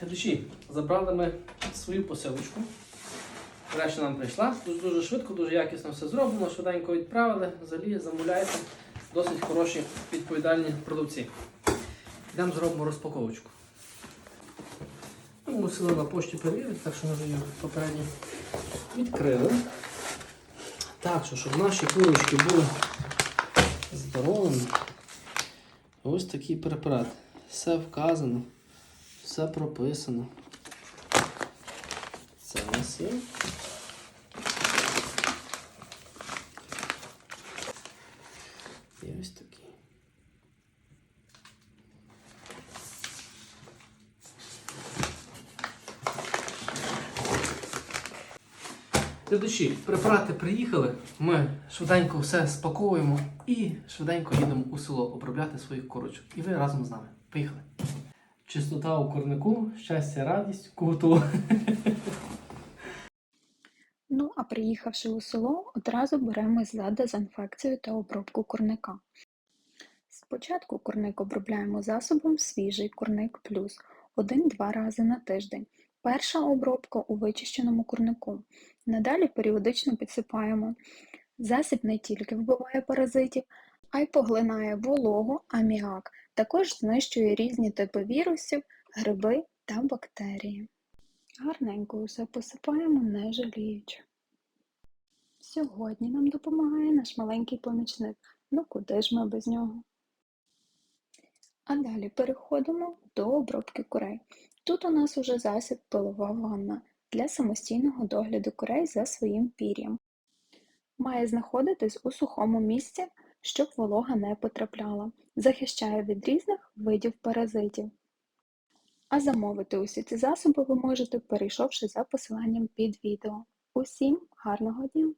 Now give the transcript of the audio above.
Глядачі, забрали ми свою посилочку. Решта нам прийшла. Дуже, дуже швидко, дуже якісно все зроблено, швиденько відправили. Взагалі замовляйте. Досить хороші відповідальні продавці. Йдемо зробимо розпаковочку. Ми мусили на пошті перевірити, так що ми вже її попередньо відкрили. Так, що, щоб наші курочки були здоровими. Ось такий препарат. Все вказано, все прописано. Це у нас є. І ось такий. Глядачі, препарати приїхали, ми швиденько все спаковуємо і швиденько їдемо у село обробляти своїх курочок. І ви разом з нами. Поїхали. Чистота у курнику, щастя, радість, куту. Ну, а приїхавши у село, одразу беремось за дезінфекцію та обробку курника. Спочатку курник обробляємо засобом свіжий курник плюс 1-2 рази на тиждень. Перша обробка у вичищеному курнику. Надалі періодично підсипаємо. Засіб не тільки вбиває паразитів, а й поглинає вологу, аміак, також знищує різні типи вірусів, гриби та бактерії. Гарненько усе посипаємо, не жаліючи. Сьогодні нам допомагає наш маленький помічник. Ну куди ж ми без нього? А далі переходимо до обробки курей. Тут у нас уже засіб пилова ванна для самостійного догляду курей за своїм пір'ям. Має знаходитись у сухому місці, щоб волога не потрапляла. Захищає від різних видів паразитів. А замовити усі ці засоби ви можете, перейшовши за посиланням під відео. Усім гарного дня!